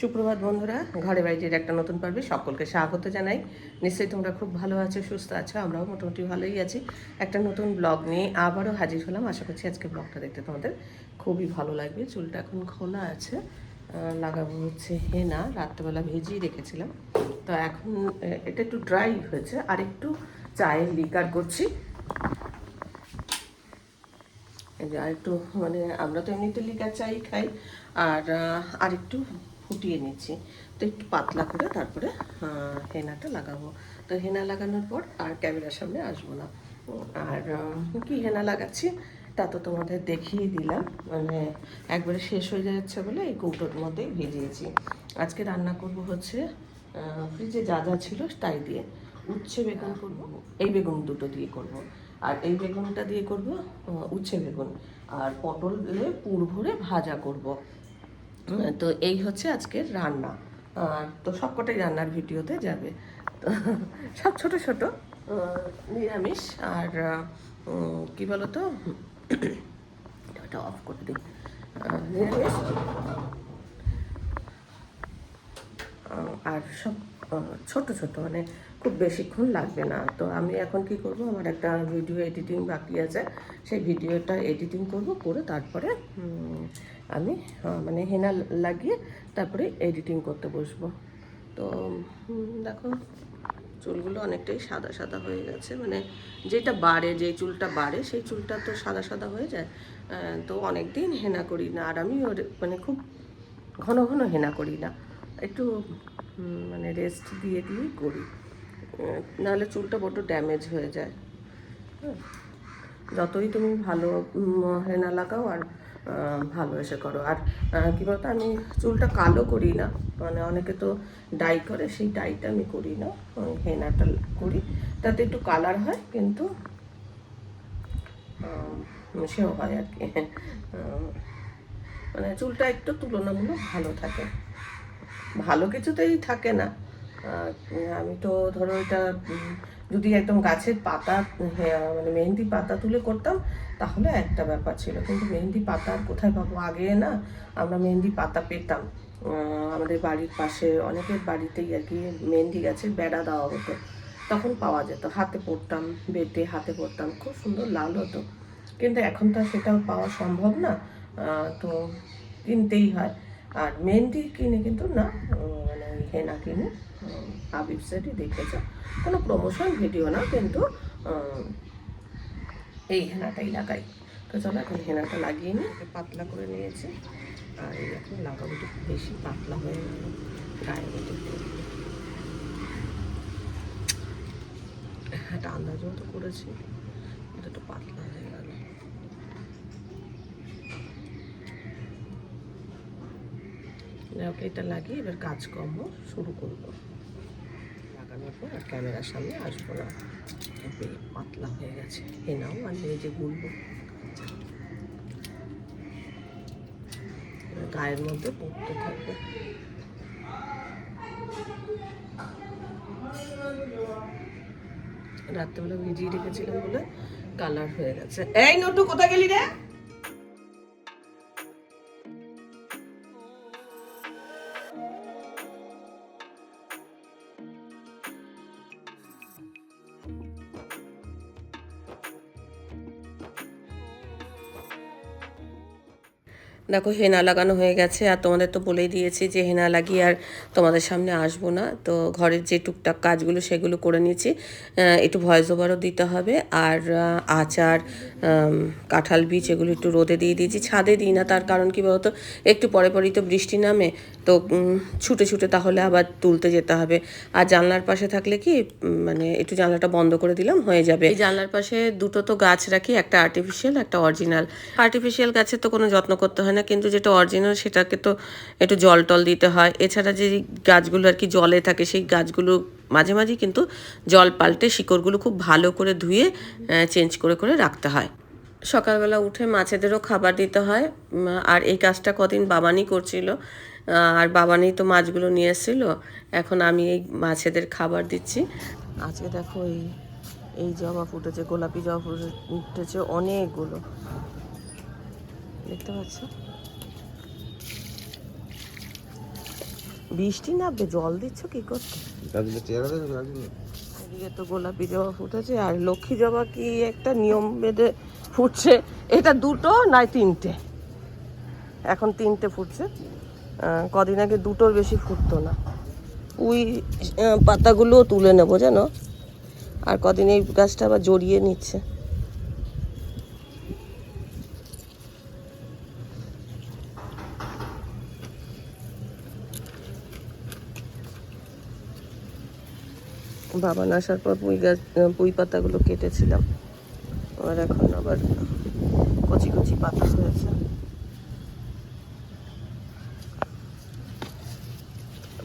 সুপ্রভাত বন্ধুরা ঘরে বাইরের একটা নতুন পর্বে সকলকে স্বাগত জানাই। নিশ্চয়ই তোমরা খুব ভালো আছো সুস্থ আছো আমরাও মোটামুটি ভালোই আছি। একটা নতুন ব্লগ নিয়ে আবারও হাজির হলাম। আশা করছি আজকে ব্লগটা দেখতে তোমাদের খুবই ভালো লাগবে। চুলটা এখন খোলা আছে লাগাবো হচ্ছে হেনা। রাত্রেবেলা ভেজিয়ে রেখেছিলাম। তো এখন এটা একটু ড্রাই হয়েছে। আর একটু চায়ের লিকার করছি। আর একটু মানে আমরা তো এমনিতে লিকার চাই খাই। আর আহ, আর একটু ফুটিয়ে নিচ্ছি। তো একটু পাতলা করে তারপরে হেনাটা লাগাবো। তো হেনা লাগানোর পর আর ক্যামেরার সামনে আসব না। আর কি হেনা লাগাচ্ছি তা তো তোমাদের দেখিয়ে দিলাম। মানে একবারে শেষ হয়ে যাচ্ছে বলে এই কৌটোর মধ্যেই ভিজিয়েছি। আজকে রান্না করব হচ্ছে ফ্রিজে যা যা ছিল তাই দিয়ে। উচ্ছে বেগুন করব, এই বেগুন দুটো দিয়ে করব। আর এই বেগুনটা দিয়ে করব উচ্ছে বেগুন। আর পটল পুর ভরে ভাজা করব। তো এই হচ্ছে আজকের রান্না। তো সবকটাই রান্নার ভিডিওতে যাবে। তো সব ছোট ছোট নিরামিষ। আর কি বলতো? ওটা অফ করে দিই। নিরামিষ। আর সব ছোট ছোট মানে খুব বেশিক্ষণ লাগবে না। তো আমি এখন কি করব? আমার একটা ভিডিও এডিটিং বাকি আছে। সেই ভিডিওটা এডিটিং করব, করে তারপরে আমি মানে হেনা লাগিয়ে তারপরে এডিটিং করতে বসবো। তো দেখো, চুলগুলো অনেকটাই সাদা সাদা হয়ে গেছে। মানে যেটা বাড়ে, যে চুলটা বাড়ে, সেই চুলটা তো সাদা সাদা হয়ে যায়। তো অনেক দিন হেনা করি না। আর আমি ওর- মানে খুব ঘন ঘন হেনা করি না। একটু মানে রেস্ট দিয়ে দিয়েই করি। নাহলে চুলটা বড্ড ড্যামেজ হয়ে যায়। যতই তুমি ভালো হেনা লাগাও আর ভালো এসে করো। আর কি বলতো, আমি চুলটা কালো করি না। মানে অনেকে তো ডাই করে, সেই ডাইটা আমি করি না। হেনাটা করি। তাতে একটু কালার হয়, কিন্তু সেও হয় আর কি। মানে চুলটা একটু তুলনামূলক ভালো থাকে। ভালো কিছুতেই থাকে না। আমি তো ধরো এটা যদি একদম গাছের পাতা হ্যাঁ, মানে মেহেন্দি পাতা তুলে করতাম তাহলে একটা ব্যাপার ছিল। কিন্তু মেহেন্দি পাতা আর কোথায় পাবো? আগে না আমরা মেহেন্দি পাতা পেতাম। আমাদের বাড়ির পাশে অনেকের বাড়িতেই আর কি মেহেন্দি গাছের বেড়া দেওয়া হতো। তখন পাওয়া যেত। হাতে পড়তাম বেটে হাতে পড়তাম। খুব সুন্দর লাল হতো। কিন্তু এখন তো সেটাও পাওয়া সম্ভব না। তো কিনতেই হয়। আর মেহেন্দি কিনে কিন্তু না মানে হেনা কিনে। হাবিব সেটই দেখেছ। কোনো প্রমোশন ভিডিও না, কিন্তু এই হেনাটাই লাগাই তো চলো এখন হেনাটা লাগিয়ে নিই পাতলা করে নিয়েছি। আর এই এখন লাগাবো বেশি পাতলা হয়ে গেল মধ্যে একটা আন্দাজ মতো করেছি একটু পাতলা হয়ে গেল। এটা লাগিয়ে এবার কাজকর্ম শুরু করব। লাগানোর আর ক্যামেরার সামনে আসব না। পাতলা হয়ে গেছে। এ নাও, আর যে গুলবো গায়ের মধ্যে পড়তে থাকবে। রাত্রেবেলা ভিজিয়ে রেখেছিলাম বলে কালার হয়ে গেছে। এই নটু, কোথায় গেলি রে? দেখো হেনা লাগানো হয়ে গেছে আর তোমাদের তো বলেই দিয়েছি যে হেনা লাগিয়ে আর তোমাদের সামনে আসব না। তো ঘরের যে টুকটাক কাজগুলো সেগুলো করে নিয়েছি। একটু ভয়েস ওভারও দিতে হবে আর আচার কাঁঠাল বীজ এগুলো একটু রোদে দিয়ে দিয়েছি। ছাদে দিই না তার কারণ কি বলতো? একটু পরে পরেই তো বৃষ্টি নামে, তো ছুটে ছুটে তাহলে আবার তুলতে যেতে হবে। আর জানলার পাশে থাকলে কি মানে একটু জানলাটা বন্ধ করে দিলাম, হয়ে যাবে। এই জানলার পাশে দুটো তো গাছ রাখি, একটা আর্টিফিশিয়াল একটা অরিজিনাল আর্টিফিশিয়াল গাছের তো কোনো যত্ন করতে হয় না। কিন্তু যেটা অরিজিনাল সেটাকে তো একটু জল টল দিতে হয়। এছাড়া যে গাছগুলো আর কি জলে থাকে সেই গাছগুলো মাঝে মাঝেই কিন্তু জল পাল্টে শিকড়গুলো খুব ভালো করে ধুয়ে চেঞ্জ করে করে রাখতে হয়। সকালবেলা উঠে মাছেদেরও খাবার দিতে হয়। আর এই কাজটা কদিন বাবানি করছিল। আর বাবানি তো মাছগুলো নিয়ে এসেছিল। এখন আমি এই মাছেদের খাবার দিচ্ছি। আজকে দেখো এই এই জবা ফুটেছে, গোলাপি জবা ফুটে- ফুটেছে অনেকগুলো। দেখতে পাচ্ছ? বৃষ্টি নামবে জল দিচ্ছ কি করতে? এদিকে তো গোলাপি জবা ফুটেছে আর লক্ষ্মী জবা কি একটা নিয়ম বেঁধে ফুটছে? এটা দুটো নয় তিনটে? এখন তিনটে ফুটছে। কদিন আগে দুটোর বেশি ফুটতো না। উই আহ, পাতাগুলো তুলে নেব জানো? আর কদিন এই গাছটা আবার জড়িয়ে নিচ্ছে। বাবা আসার পর পুঁই গাছ পুঁই পাতাগুলো কেটেছিলাম। আর এখন আবার কচি কচি পাতা হয়েছে।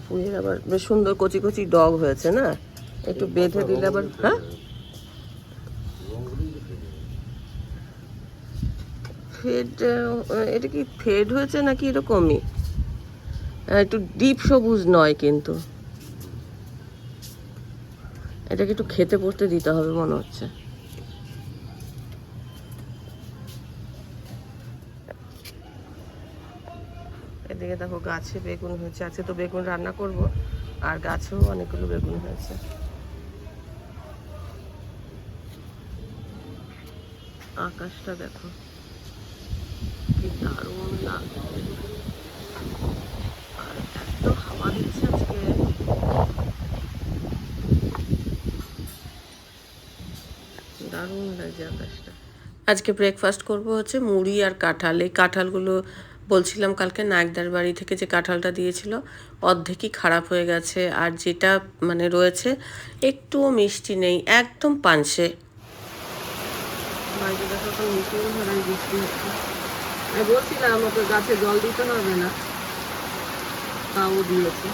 পুঁইয়ের আবার বেশ সুন্দর কচি কচি ডগ হয়েছে না? একটু বেঁধে দিলে আবার হ্যাঁ? ফেড এটা কি ফেড হয়েছে নাকি এরকমই? একটু ডিপ সবুজ নয় কিন্তু। এটাকে একটু খেতে পড়তে দিতে হবে, মনে হচ্ছে। এদিকে দেখো গাছে বেগুন হয়েছে, আজকে তো বেগুন রান্না করব, আর গাছেও অনেকগুলো বেগুন হয়েছে। আকাশটা দেখো, কি দারুণ লাগছে আর এত হাওয়া দিচ্ছে আজকে দারুণ লাগছে আকাশটা। আজকে ব্রেকফাস্ট করব হচ্ছে মুড়ি আর কাঁঠাল। এই কাঁঠালগুলো বলছিলাম কালকে নায়কদার বাড়ি থেকে যে কাঁঠালটা দিয়েছিল অর্ধেকই খারাপ হয়ে গেছে আর যেটা মানে রয়েছে একটুও মিষ্টি নেই একদম পানসে। বলছিলাম ওকে গাছে জল দিতে হবে না তাও দিয়েছে।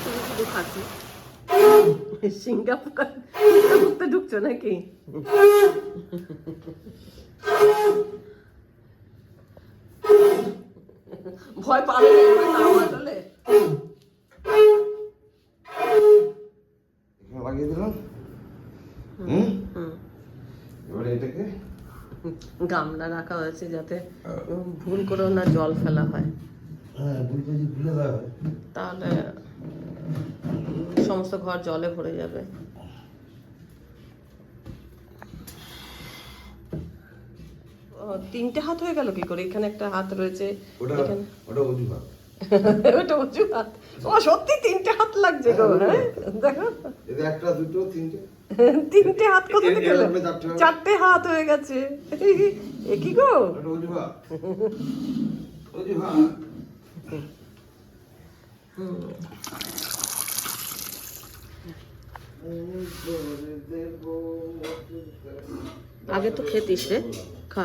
শুধু শুধু খাচ্ছে। সিঙ্গাপুর সিঙ্গাপুরতে ঢুকছো নাকি? ভয় পাবে না এবার তাও আসলে এখানে লাগিয়ে দিলাম। হুম এবারে এটাকে গামলা রাখা হয়েছে যাতে ভুল করেও না জল ফেলা হয়। হ্যাঁ ভুল করে ভুলে দেওয়া হয়। তাহলে সমস্ত ঘর জলে ভরে যাবে। তিনটে হাত হয়ে গেল কি করে? এখানে একটা হাত রয়েছে ওটা ওটা অজুহাত। উঁচু হাত ও সত্যি তিনটে হাত লাগছে গো হ্যাঁ দেখো। একটা দুটো তিনটে। তিনটে হাত কোথা থেকে এলো? চারটে হাত হয়ে গেছে। এ কি গো? ওটা অজুহাত। অজুহাত। আগে তো খেতিস রে, খা।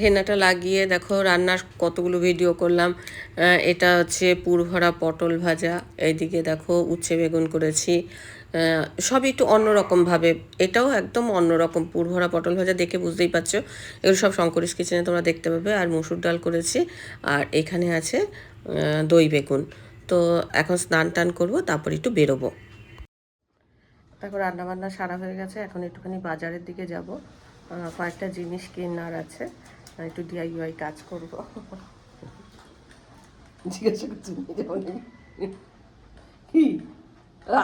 হেনাটা লাগিয়ে দেখো, রান্নার কতগুলো ভিডিও করলাম। এটা হচ্ছে পুরভরা পটল ভাজা। এইদিকে দেখো উচ্ছে বেগুন করেছি। সবই একটু অন্যরকমভাবে। এটাও একদম অন্যরকম। পুরভরা পটল ভাজা দেখে বুঝতেই পারছ। এগুলো সব শঙ্করিস কিচেনে তোমরা দেখতে পাবে। আর মসুর ডাল করেছি। আর এখানে আছে দই বেগুন। তো এখন স্নান টান করব, তারপর একটু বেরোবো। তারপর রান্না বান্না সারা হয়ে গেছে। এখন একটুখানি বাজারের দিকে যাব। কয়েকটা জিনিস কেনার আছে। একটু ডিআইওয়াই কাজ করব। জিজ্ঞাসা করছি, কি?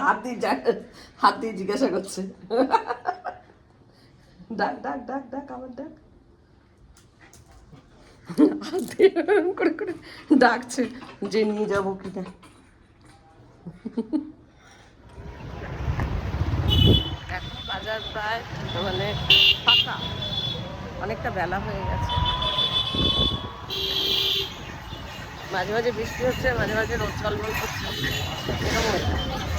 হাত হাত দিয়ে জিজ্ঞাসা করছে। ডাক ডাক ডাক ডাক, আবার ডাক। হাত দিয়ে করে করে ডাকছে যে নিয়ে যাব কিনা। এখন বাজার প্রায় মানে ফাঁকা। অনেকটা বেলা হয়ে গেছে। মাঝে মাঝে বৃষ্টি হচ্ছে, মাঝে মাঝে রোদ ঝলমল করছে। এরকম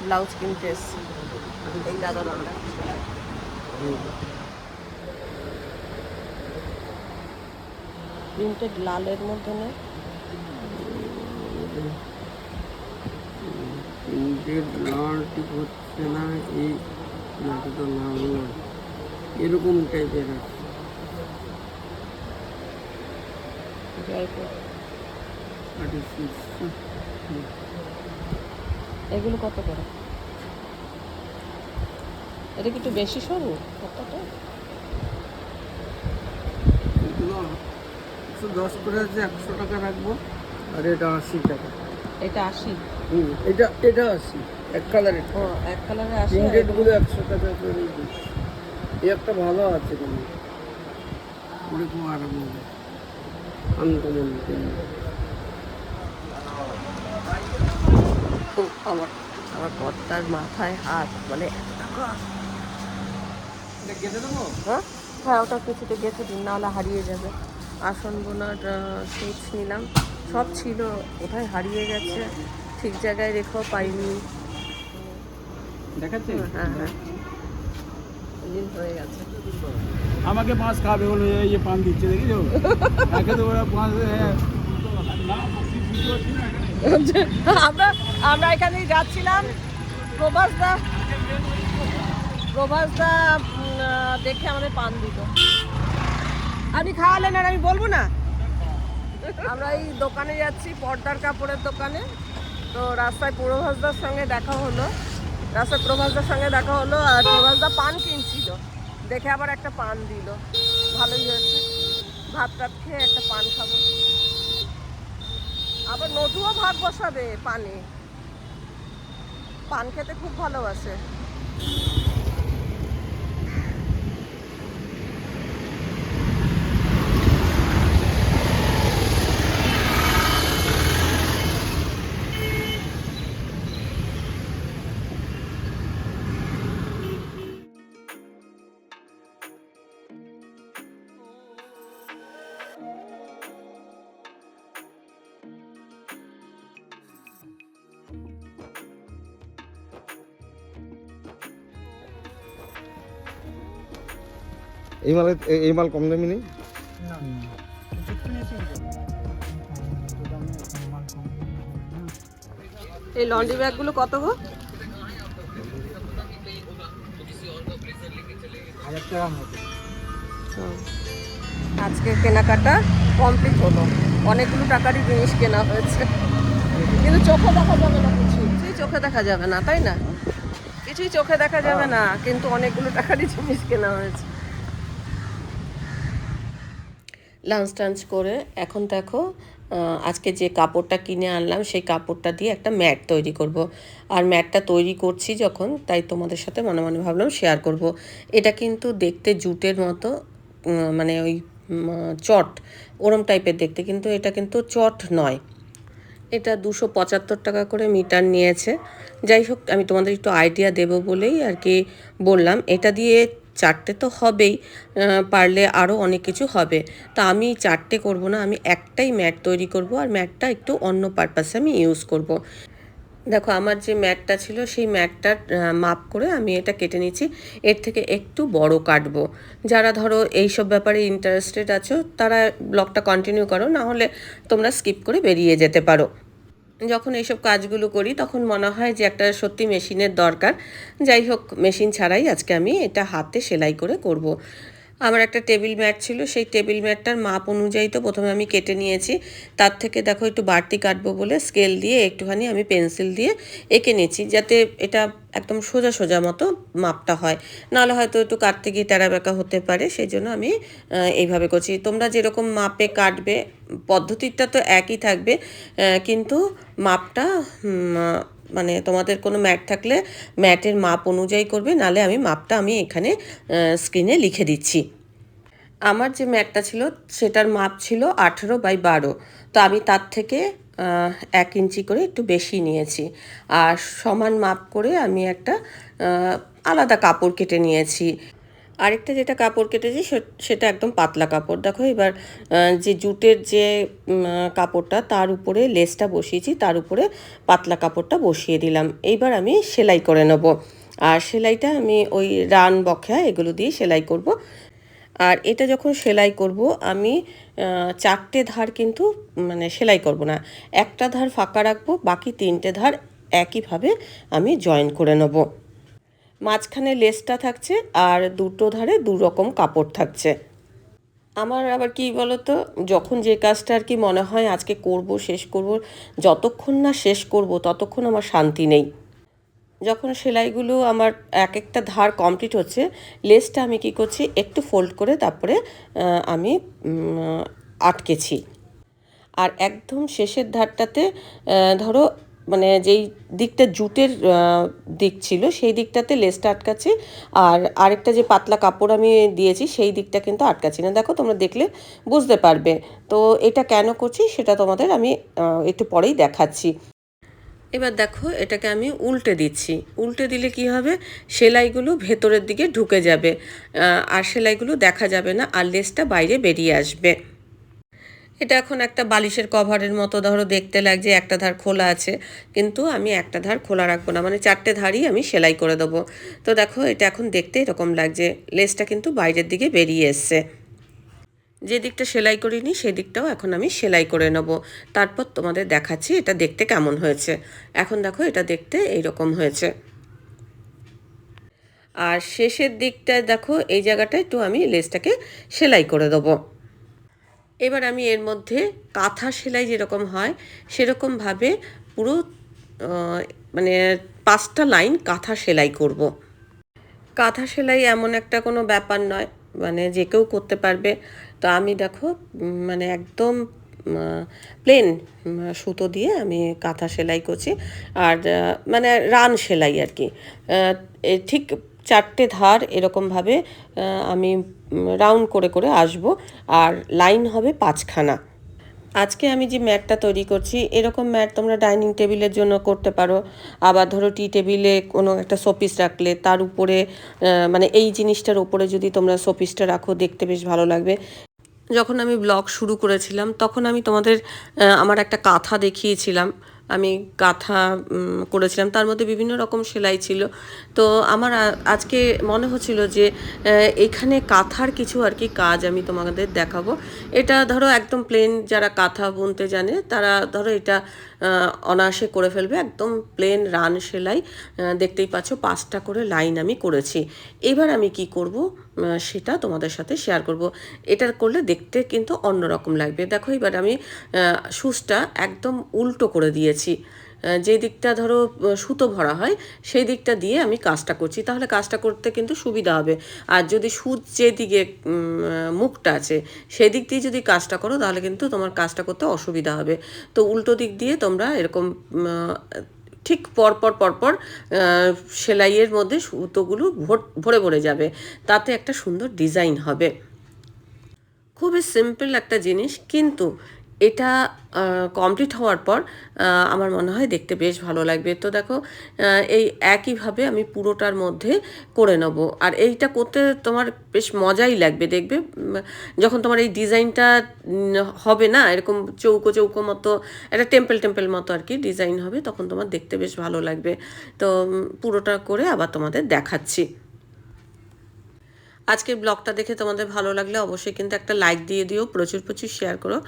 ব্লাউজ কিনতে এসছি এই দাদা দাদা প্রিন্টেড লালের মধ্যে না প্রিন্টেড লাল ঠিক হচ্ছে না এই না এটা তো লাল নয় এরকম টাইপের আছে জয়পুর থার্টি সিক্স এগুলো কত করে? এটা কি একটু বেশি সরু? কতটা? একশো দশ করে আছে একশো টাকা রাখব আর এটা আশি টাকা। এটা আশি? হুম এটা এটা আশি এক কালারের। ও এক কালারে আশি প্রিন্টেডগুলো একশো টাকা করে এই একটা ভালো আছে কিন্তু। ওরকম আরাম হবে আনকমন খুব আমার আমার কর্তার মাথায় হাত মানে হ্যাঁ? হ্যাঁ ওটা কিছুতে গেছে দিন নাহলে হারিয়ে যাবে। আসন বোনার সুইচ নিলাম। সব ছিল কোথায় হারিয়ে গেছে ঠিক জায়গায় রেখেও পাইনি। হ্যাঁ হ্যাঁ দিন হয়ে গেছে। আমাকে পাঁচ খাবে বলে এই যে পান দিচ্ছে দেখি তো একে তো ওরা পাঁচ আমরা আমরা এখানেই যাচ্ছিলাম। প্রভাস দা প্রভাস দা দেখে আমাদের পান দিল। আপনি খাওয়ালেন আর আমি বলব না? আমরা এই দোকানে যাচ্ছি পর্দার কাপড়ের দোকানে। তো রাস্তায় প্রভাসদার সঙ্গে দেখা হলো। রাস্তায় প্রভাসদার সঙ্গে দেখা হলো আর প্রভাসদা পান কিনছিল। দেখে আবার একটা পান দিল। ভালোই হয়েছে। ভাত টাত খেয়ে একটা পান খাব। আবার নতুও ভাত বসাবে পানে। পান খেতে খুব ভালোবাসে। এই মালে এই মাল কম দামি নেই? এই লন্ড্রি ব্যাগগুলো কত গো? আজকে কেনাকাটা কমপ্লিট হলো। অনেকগুলো টাকারই জিনিস কেনা হয়েছে। কিন্তু চোখে দেখা যাবে না কিছু। কিছুই চোখে দেখা যাবে না তাই না? কিছুই চোখে দেখা যাবে না কিন্তু অনেকগুলো টাকারই জিনিস কেনা হয়েছে। লাঞ্চ টাঞ্চ করে এখন দেখো আজকে যে কাপড়টা কিনে আনলাম সেই কাপড়টা দিয়ে একটা ম্যাট তৈরি করব। আর ম্যাটটা তৈরি করছি যখন, তাই তোমাদের সাথে মনে মনে ভাবলাম শেয়ার করব। এটা কিন্তু দেখতে জুটের মতো মানে ওই চট, ওরম টাইপের দেখতে, কিন্তু এটা কিন্তু চট নয়। এটা দুশো পঁচাত্তর টাকা করে মিটার নিয়েছে। যাই হোক, আমি তোমাদের একটু আইডিয়া দেবো বলেই আর কি বললাম। এটা দিয়ে চারটে তো হবেই পারলে আরও অনেক কিছু হবে। তা আমি চারটে করব না, আমি একটাই ম্যাট তৈরি করব আর ম্যাটটা একটু অন্য পারপাসে আমি ইউজ করব। দেখো, আমার যে ম্যাটটা ছিল সেই ম্যাটটার মাপ করে আমি এটা কেটে নিচ্ছি। এর থেকে একটু বড় কাটবো। যারা ধরো এইসব ব্যাপারে ইন্টারেস্টেড আছো, তারা ব্লগটা কন্টিনিউ করো, না হলে তোমরা স্কিপ করে বেরিয়ে যেতে পারো। যখন এইসব কাজগুলো করি, তখন মনে হয় যে একটা সত্যি মেশিনের দরকার যাই হোক, মেশিন ছাড়াই আজকে আমি এটা হাতে সেলাই করে করব। আমার একটা টেবিল ম্যাট ছিল, সেই টেবিল ম্যাটটার মাপ অনুযায়ী তো প্রথমে আমি কেটে নিয়েছি। তার থেকে দেখো একটু বাড়তি কাটবো বলে স্কেল দিয়ে একটুখানি আমি পেন্সিল দিয়ে এঁকে নিয়েছি, যাতে এটা একদম সোজা সোজা মতো মাপটা হয়। নাহলে হয়তো একটু কাটতে গিয়ে টেরা বেঁকা হতে পারে, সেই জন্য আমি এইভাবে করছি। তোমরা যেরকম মাপে কাটবে, পদ্ধতিটা তো একই থাকবে কিন্তু মাপটা মানে তোমাদের কোনো ম্যাট থাকলে ম্যাটের মাপ অনুযায়ী করবে, নালে আমি মাপটা আমি এখানে স্ক্রিনে লিখে দিচ্ছি। আমার যে ম্যাটটা ছিল, সেটার মাপ ছিল আঠেরো বাই বারো। তো আমি তার থেকে এক ইঞ্চি করে একটু বেশি নিয়েছি। আর সমান মাপ করে আমি একটা আলাদা কাপড় কেটে নিয়েছি। আরেকটা যেটা কাপড় কেটেছি সেটা একদম পাতলা কাপড়। দেখো এবার যে জুটের যে কাপড়টা, তার উপরে লেসটা বসিয়েছি, তার উপরে পাতলা কাপড়টা বসিয়ে দিলাম। এইবার আমি সেলাই করে নেব। আর সেলাইটা আমি ওই রান বখা, এগুলো দিয়ে সেলাই করব। আর এটা যখন সেলাই করব, আমি চারটে ধার কিন্তু মানে সেলাই করব না, একটা ধার ফাঁকা রাখব, বাকি তিনটে ধার একইভাবে আমি জয়েন করে নেব। মাঝখানে লেসটা থাকছে আর দুটো ধারে দু রকম কাপড় থাকছে। আমার আবার কি বলতো, যখন যে কাজটা আর কি মনে হয় আজকে করব, শেষ করব, যতক্ষণ না শেষ করব, ততক্ষণ আমার শান্তি নেই। যখন সেলাইগুলো আমার এক একটা ধার কমপ্লিট হচ্ছে, লেসটা আমি কি করছি, একটু ফোল্ড করে তারপরে আমি আটকেছি। আর একদম শেষের ধারটাতে ধরো মানে যেই দিকটা জুটের দিক ছিল, সেই দিকটাতে লেসটা আটকাচ্ছি। আর আরেকটা যে পাতলা কাপড় আমি দিয়েছি, সেই দিকটা কিন্তু আটকাচ্ছি না। দেখো, তোমরা দেখলে বুঝতে পারবে। তো এটা কেন করছি, সেটা তোমাদের আমি একটু পরেই দেখাচ্ছি। এবার দেখো, এটাকে আমি উল্টে দিচ্ছি। উল্টে দিলে কি হবে? সেলাইগুলো ভেতরের দিকে ঢুকে যাবে। আর সেলাইগুলো দেখা যাবে না, আর লেসটা বাইরে বেরিয়ে আসবে। এটা এখন একটা বালিশের কভারের মতো, ধরো দেখতে লাগছে একটা ধার খোলা আছে, কিন্তু আমি একটা ধার খোলা রাখব না মানে চারটে ধারই আমি সেলাই করে দেবো। তো দেখো, এটা এখন দেখতে এরকম লাগছে, লেসটা কিন্তু বাইরের দিকে বেরিয়ে এসছে। যে দিকটা সেলাই করিনি সেই দিকটাও এখন আমি সেলাই করে নেব। তারপর তোমাদের দেখাচ্ছি এটা দেখতে কেমন হয়েছে। এখন দেখো, এটা দেখতে এইরকম হয়েছে। আর শেষের দিকটায় দেখো, এই জায়গাটায় একটু আমি লেসটাকে সেলাই করে দেবো। এবার আমি এর মধ্যে কাঁথা সেলাই যেরকম হয় সেরকমভাবে পুরো মানে পাঁচটা লাইন কাঁথা সেলাই করব। কাঁথা সেলাই এমন একটা কোনো ব্যাপার নয় মানে যে কেউ করতে পারবে। তো আমি দেখো মানে একদম প্লেন সুতো দিয়ে আমি কাঁথা সেলাই করছি। আর মানে রান সেলাই আর কি। ঠিক চারটে ধার এরকমভাবে আমি রাউন্ড করে করে আসব। আর লাইন হবে পাঁচখানা। আজকে আমি যে ম্যাটটা তৈরি করছি, এরকম ম্যাট তোমরা ডাইনিং টেবিলের জন্য করতে পারো। আবার ধরো টি টেবিলে কোনো একটা শোপিস রাখলে তার উপরে মানে এই জিনিসটার উপরে যদি তোমরা শোপিসটা রাখো, দেখতে বেশ ভালো লাগবে। যখন আমি ব্লগ শুরু করেছিলাম, তখন আমি তোমাদের আমার একটা কাঁথা দেখিয়েছিলাম। আমি কাঁথা করেছিলাম। তার মধ্যে বিভিন্ন রকম সেলাই ছিল। তো আমার আজকে মনে হচ্ছিল যে এখানে কাঁথার কিছু আর কি কাজ আমি তোমাদের দেখাবো। এটা ধরো একদম প্লেন যারা কাঁথা বুনতে জানে, তারা ধরো এটা অনায়াসে করে ফেলবে, একদম প্লেন রান সেলাই দেখতেই পাচ্ছ পাঁচটা করে লাইন আমি করেছি। এবার আমি কি করব? সেটা তোমাদের সাথে শেয়ার করব। এটা করলে দেখতে কিন্তু অন্যরকম লাগবে। দেখো এবার আমি সুচটা একদম উল্টো করে দিয়েছি। যে দিকটা ধরো সুতো ভরা হয়, সেই দিকটা দিয়ে আমি কাজটা করছি। তাহলে কাজটা করতে কিন্তু সুবিধা হবে। আর যদি সুচ যেদিকে মুখটা আছে সেই দিক দিয়ে যদি কাজটা করো, তাহলে কিন্তু তোমার কাজটা করতে অসুবিধা হবে। তো উল্টো দিক দিয়ে তোমরা এরকম ঠিক পরপর পরপর সেলাইয়ের মধ্যে সুতোগুলো ভরে ভরে যাবে। তাতে একটা সুন্দর ডিজাইন হবে। খুবই সিম্পল একটা জিনিস, কিন্তু এটা কমপ্লিট হওয়ার পর আমার মনে হয় দেখতে বেশ ভালো লাগবে। তো দেখো এই একইভাবে আমি পুরোটার মধ্যে করে নেব। আর এইটা করতে তোমার বেশ মজাই লাগবে, দেখবে? যখন তোমার এই ডিজাইনটা হবে না, এরকম চৌকো চৌকো মতো, একটা টেম্পল টেম্পল মতো আর কি ডিজাইন হবে, তখন তোমার দেখতে বেশ ভালো লাগবে। তো পুরোটা করে আবার তোমাদের দেখাচ্ছি। আজকের ব্লগটা দেখে তোমাদের ভালো লাগলে অবশ্যই কিন্তু একটা লাইক দিয়ে দিও, প্রচুর প্রচুর শেয়ার করো।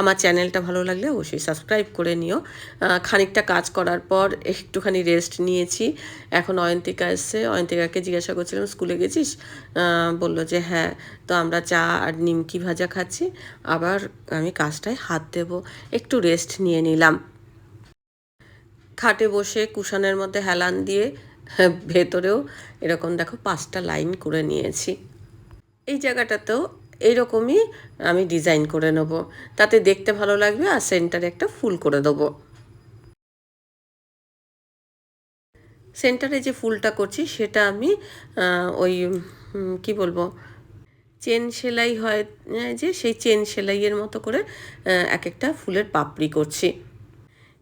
আমার চ্যানেলটা ভালো লাগলে অবশ্যই সাবস্ক্রাইব করে নিও। খানিকটা কাজ করার পর একটুখানি রেস্ট নিয়েছি। এখন অয়ন্তিকা এসছে। অয়ন্তিকাকে জিজ্ঞাসা করছিলাম, স্কুলে গেছিস? বলল যে হ্যাঁ তো আমরা চা আর নিমকি ভাজা খাচ্ছি। আবার আমি কাজটায় হাত দেব। একটু রেস্ট নিয়ে নিলাম। খাটে বসে কুশনের মধ্যে হেলান দিয়ে ভেতরেও এরকম দেখো পাঁচটা লাইন করে নিয়েছি। এই জায়গাটাতেও এইরকমই আমি ডিজাইন করে নেব। তাতে দেখতে ভালো লাগবে আর সেন্টারে একটা ফুল করে দেবো। সেন্টারে যে ফুলটা করছি সেটা আমি ওই কি বলব, চেন সেলাই হয়, যে সেই চেন সেলাইয়ের মতো করে এক একটা ফুলের পাপড়ি করছি।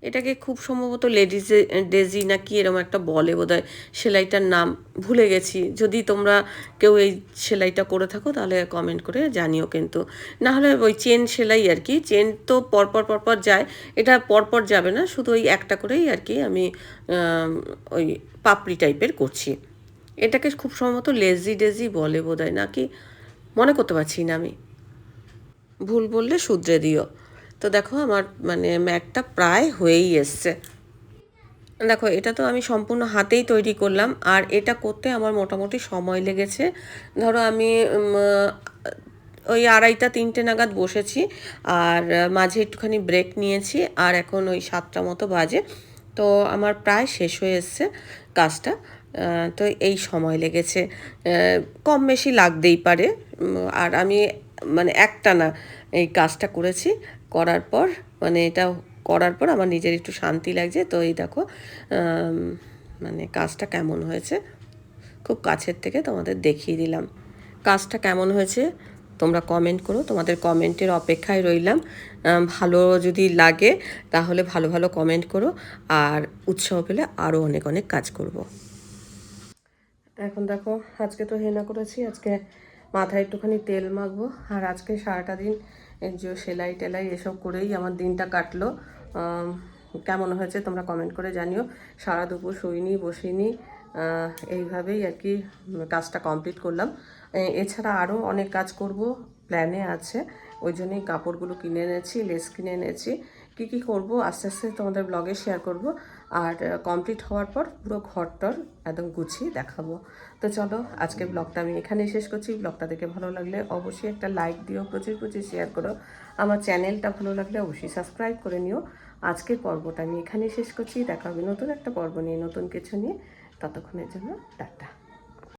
এটাকে খুব সম্ভবত লেডিজ, ডেজি না কি এরকম একটা বলে বোধহয়, সেলাইটার নাম ভুলে গেছি। যদি তোমরা কেউ এই সেলাইটা করে থাকো, তাহলে কমেন্ট করে জানিও কিন্তু। না হলে ওই চেন সেলাই আর কি, চেন তো পরপর পরপর যায়, এটা পরপর যাবে না, শুধু ওই একটা করেই আর কি আমি, ওই পাপড়ি টাইপের করছি। এটাকে খুব সম্ভবত লেজি ডেজি বলে বোধহয়, নাকি? মনে করতে পারছি না আমি। ভুল বললে শুধরে দিও। তো দেখো আমার মানে ম্যাটটা প্রায় হয়েই এসছে। দেখো, এটা তো আমি সম্পূর্ণ হাতেই তৈরি করলাম, আর এটা করতে আমার মোটামুটি সময় লেগেছে। ধরো আমি ওই আড়াইটা, তিনটে নাগাদ বসেছি, আর মাঝে একটুখানি ব্রেক নিয়েছি, আর এখন ওই সাতটা মতো বাজে। তো আমার প্রায় শেষ হয়ে এসছে কাজটা তো এই সময় লেগেছে। কম বেশি লাগতেই পারে আর আমি মানে একটা না, এই কাজটা করেছি। করার পর মানে এটা করার পর আমার নিজের একটু শান্তি লাগছে। তো এই দেখো মানে কাজটা কেমন হয়েছে? খুব কাছের থেকে তোমাদের দেখিয়ে দিলাম। কাজটা কেমন হয়েছে? তোমরা কমেন্ট করো। তোমাদের কমেন্টের অপেক্ষায় রইলাম। ভালো যদি লাগে, তাহলে ভালো ভালো কমেন্ট করো। আর উৎসাহ পেলে আরও অনেক অনেক কাজ করব। এখন দেখো, আজকে তো হেনা করেছি। আজকে মাথায় একটুখানি তেল মাখবো। আর আজকে সারাটা দিন যে সেলাই টেলাই এসব করেই আমার দিনটা কাটলো। কেমন হয়েছে তোমরা কমেন্ট করে জানিও। সারা দুপুর শুইনি, বসিনি এইভাবেই আর কি কাজটা কমপ্লিট করলাম। এছাড়া আরও অনেক কাজ করব প্ল্যানে আছে। ওই জন্যই কাপড়গুলো কিনে এনেছি লেস কিনে এনেছি। কী কী করব, আস্তে আস্তে তোমাদের ব্লগে শেয়ার করব। আর কমপ্লিট হওয়ার পর পুরো ঘরটর একদম গুছিয়ে দেখাবো। তো চলো আজকে ব্লগটা আমি এখানে শেষ করছি। ব্লগটা দেখে ভালো লাগলে অবশ্যই একটা লাইক দিও, প্রচুর প্রচুর শেয়ার করো। আমার চ্যানেলটা ভালো লাগলে অবশ্যই সাবস্ক্রাইব করে নিও। আজকের পর্বটা আমি এখানে শেষ করছি। দেখা হবে নতুন একটা পর্ব নিয়ে, নতুন কিছু নিয়ে। ততক্ষণের জন্য টাটা।